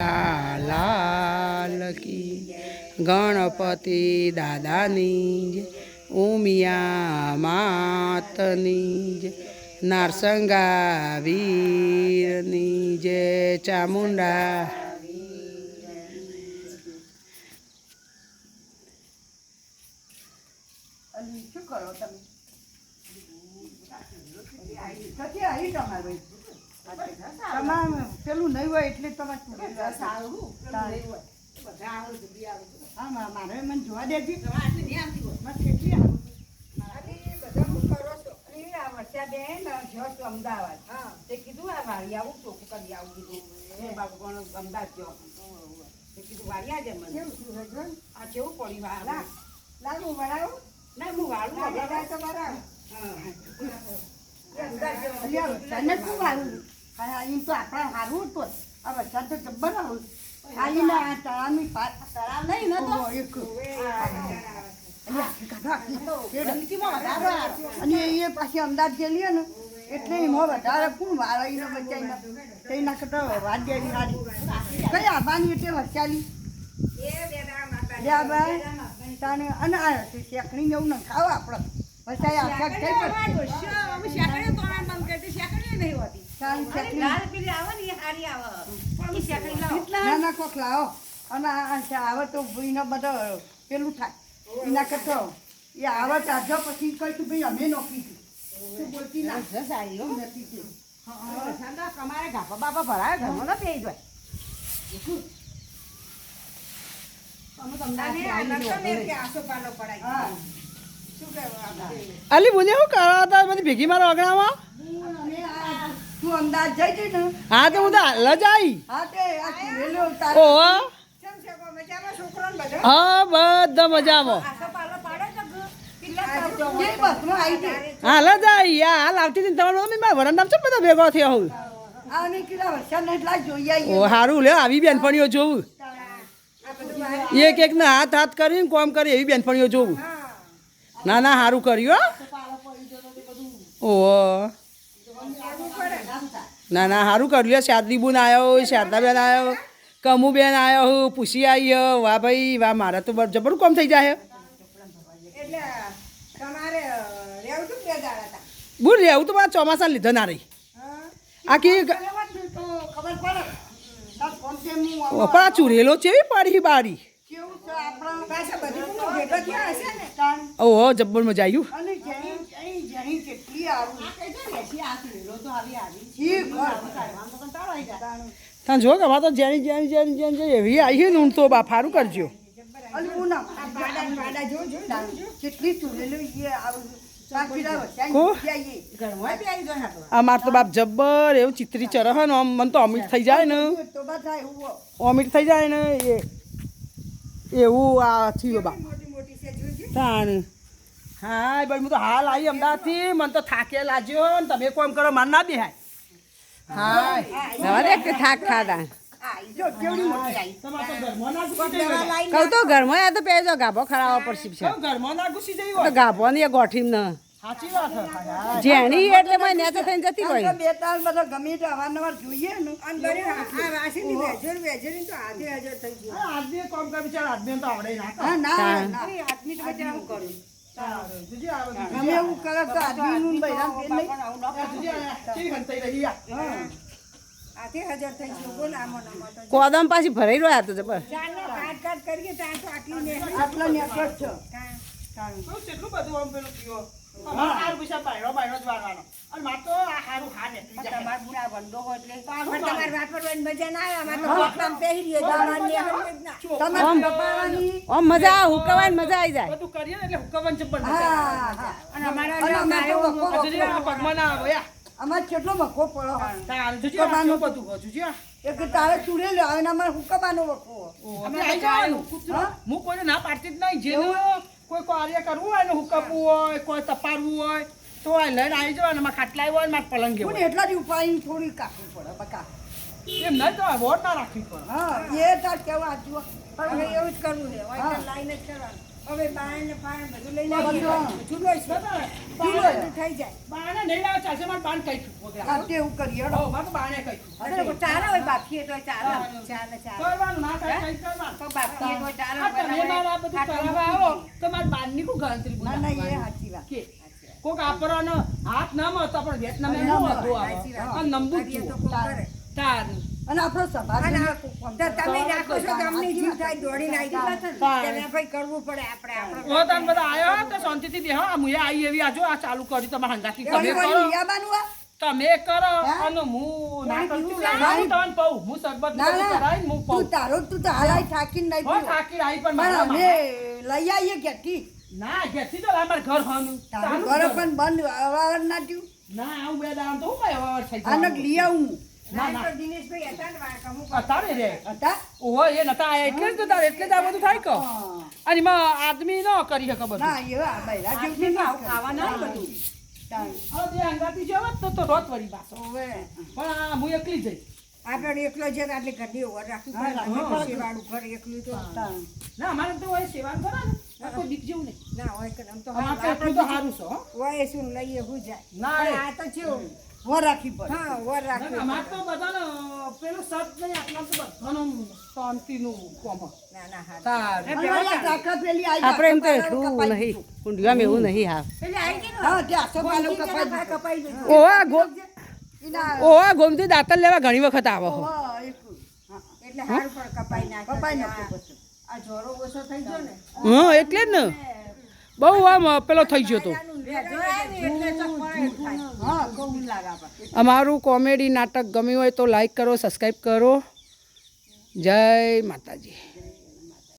લાલ કી ગણપતિ દાદાની જ, ઉમિયા માતની જ નારસંગા વીરની જે, ચામુંડા શું કરો તમે? તમારે તમારે પેલું નહીં હોય. એટલે તમારે હા મા- મારે મને જોવા દેજે. કેટલી આવું અમદાવાદ. તે કીધું આ વાળી આવું ચોખ્ખું કરી આવું કીધું. બાપુ પણ અમદાવાદ ગયો તે કીધું વાળી આજે મને. આ કેવું પડી વાળા? વળાવું? ના હું વાળું વગર તો બરાબર હા એમ તો આપણે હારું હતું આ વરસાદ તો જબ્બર આવું ખાલી ના આ તળાવની તળાવ નહીં ને તો? એક અને એ પાછી અમદાવાદ ગયેલી ને એટલે એમાં વધારે કોણ વાળીને બચાવીને તેના કરતા વાત દેવી સારી. કઈ આવવાની એટલે વરસાલી તાને અને આ શેકણી જેવું ન ખાવ આપણે વરસાઈ આખા થઈ તાન શેકણી ના ના કોક લાવો. અને આવે તો ભાઈને બધો પેલું થાય. એના કરતો એ આવે તાજો પછી કહી તું ભાઈ અમે નોકરી તું બોલતી ના. નથી તમારે ગાપા બાપા ભરાય ઘરમાં ન થઈ જાય અલી બોલ્યા શું કરો હતા બધી ભેગી મારા અગણામાં તું અમદાવાદ જઈ હતી ને. હા તો હું તો હાલ જ આવી હા તે આ ચૂરેલો તારે. ઓહો છોકરો બધો? હા બધા મજામાં. એ બસમાં આવી છે હાલ જ આવી યા હાલ આવતી હતી ને તમારે મમ્મી મારા વરંડામાં છે બધા ભેગો થયો હું આને કીધા વરસાદ ને એટલા જોઈ આવીએ ઓ સારું લે આવી બેનપણીઓ જોવું એક એક ને હાથ હાથ કરીને કોમ કરી એવી બેનપણીઓ જોવું ના ના સારું કર્યું હો. ઓહો ના ના સારું કર્યું લે શાદલીબુન બુન આવ્યો શારદાબેન આવ્યો કમુબેન આવ્યો હું પૂછી આવી. વાહ ભાઈ વાહ મારા તો જબર કોમ થઈ જાય એટલે તમારે રહેવું તું બે દાડા હતા? બોલ રહેવું તો મારા ચોમાસા લીધા ના રહી. તે હું આવો. ઓપા ચૂરેલો ચેવી પાડી બારી? કેવું છે? આપણા પાસે બધી પૂરો ભેગો થયા હશે ને? તાણ ઓહો જબ્બર મજા આવ્યું તમે જો. કે તો જેની જેની જેની જેની જેની એવી આવી છે ને તો બા ફારું કરજો. અમાર તો બાપ જબ્બર એવું ચિત્રી ચરહ ને મને તો અમિટ થઈ જાય ને. અમીર થઈ જાય ને એ એવું આ થયું બાપ. તાણ. હા ભાઈ હું તો હાલ આવી અમદાવાદથી. મને તો થાકે લાગ્યો ને તમે કોમ કરો માર ના બેહાય. હા થાક મોટી આવી. તમારે તો ઘરમાં તો ઘરમાં આ તો પેજો ગાભો ખરાવો પડશે છે. કેમ ઘરમાં ના તો ગાભો ને. ગોઠી. જેણી એટલે મને નેચે થઈને જતી હોય. બે ત્રણ બધો ગમે તે અવારનવાર જોઈએ ને આ વાસીની વેજોર વેજોરી તો આધે હાજર થઈ ગયું. અરે કોમ કરે બિચારા આદમી તો આવડે ના. ના. હાજર થઈ ગયું. બોલ આમાં ને આમાં તો. કોદમ પાછી ભરાઈ રહ્યા તો જબર ચારનો કાટ કાટ કરીએ ત્યાં તો આટલી ને- આટલા નેકળો જ છે. કેટલું બધું આમ પેલું થયું. પૈસા બાયરો બાયરો જ વાળવાનો. અને મારે તો આ હારું હા નીકળી જાય. બુરા વંડો હોય એટલે પણ તમારે વાપરવાની મજા ના આવે અમારે તો પહેરી દાવાની. તમારે. કપાળાની મજા હુકવાની મજા આવી જાય બધું કરીએ ને એટલે હુક્કાવાનું જબ્બર મજા અને અમારા અમારે તો વખો આ જોજે આ વખો. પગમાં ના આવે અમારે કેટલો મખો પડ્યો તારે જોજે બધું હોય. એક તારે ચૂડે લે અને અમારે હુકબાનો વખો. હા? હું કોઈને ના પાડતી જ નહીં જેનું કોઈ કાર્ય કરવું હોય ને હુકવવું હોય કોઈ તપાડવું હોય તો આ લઈને આવી જવાનું. મારે ખાટલાય હોય ને મારે પલંગ હોય એટલા જ ઉપાય થોડી કાપવી પડે બકા. એમ નહીં તો વોટ ના રાખવી પડે. હા એ તાર કેવા આજુ એવું જ કરવું છે. લાઈને જ કરવાનું. હવે બાય ને પાય બધું લઈને બધું. ચૂલો છે. ચૂલો બધું થઈ જાય બાને નહીં લાવે ચાલશે મારે બાને કહી છું વગેરે. કરીએ હો, મારે તો બાને છું ચાલે હોય બાફીએ તો ચાલે ચાલે. ચાલે ચાલે કરવાનું ના થાય કંઈ કરવાનું. તો બાફીએ તો ચાલે તમે મારે બધું કરાવવા આવો તો મારે બારની કોઈ ગણતરી ના ના એ સાચી વાત કે કોક આપવાનો હાથ ના મળતો પણ વેતનામ. આ નંબુ તો. તારું. અને આપણો આ- કોક કામ તો કરે. તમે રાખો છો તો જીવ થાય દોડીને આવી જતા ને. તારે. તેને ભાઈ કરવું પડે આપણે આપણે ઓ તમે બધા આયો તો શાંતિથી બેહો આ મુએ આવી એવી આજો આ ચાલુ કરી તમારે તમે કરો? તમે કરો અને હું ના કરતી તમને તું તારો તું તો હાલાઈ થાકીને નહીં હો, થાકી આવી પણ પણ અમે લઈ આવીએ ઘેરથી. ના તો ઘર હોનું. તારું ચાલુ ઘરે કરો. પણ બંધ અવાવર ના થયું. ના આવું બે દાડા તો હું અવાવર થઈ લઈ આવું હું. ના ના. ના તો દિનેશભાઈ હતા ને વાંકા હું અત્યારે રે. ઓહો એ નતા આયા એટલે જ તારે એટલે જ આ બધું થાય કે? અને આદમી ન કરી શકે બધું. ના એ બૈરા જેવું ખાવાના બધું. હવે અંગાતી જેવો તો તો રોત વળી પાછો હોવે. પણ હું એકલી જઈશ. આગળ એકલો છે આટલી ઘરની ઓર રાખવી હા, પડે. રાખવી ને. પડે. સેવાળું ઘર એકલું તો ના અમારે તો હોય સેવાનું કરો ને. કોઈ બીક જેવું નહીં. ના હોય કે આમ તો સારું છે હોય શું લઈએ હું જાય. ના આ તો કેવું વર રાખી પડે. હા વર રાખી અમાર તો બધાનો પેલું સત નહીં આટલા તો બધાનું શાંતિનું કોમ. ના ના હા. તારે. અને ઓલા કાકા પેલી આઈ આપણે એમ તો એટલું નહીં. દીધું. એવું નહીં હાવ પેલી આવી ગઈ હા ત્યાં આસો પાલો કપાઈ તેના ભાઈ દીધો. કપાઈ ઓવા ગો ઓવા ગોમતી દાંતણ લેવા ઘણી વખત આવો હો એટલે હારું પણ કપાઈ નાખે. કપાઈ નાખ્યો આ જોરો ઓછો થઈ ગયો ને. હા એટલે જ ને. બહુ આમ પેલો થઈ ગયો તો. અમારું કોમેડી નાટક ગમ્યું હોય તો લાઈક કરો સબસ્ક્રાઈબ કરો. જય માતાજી.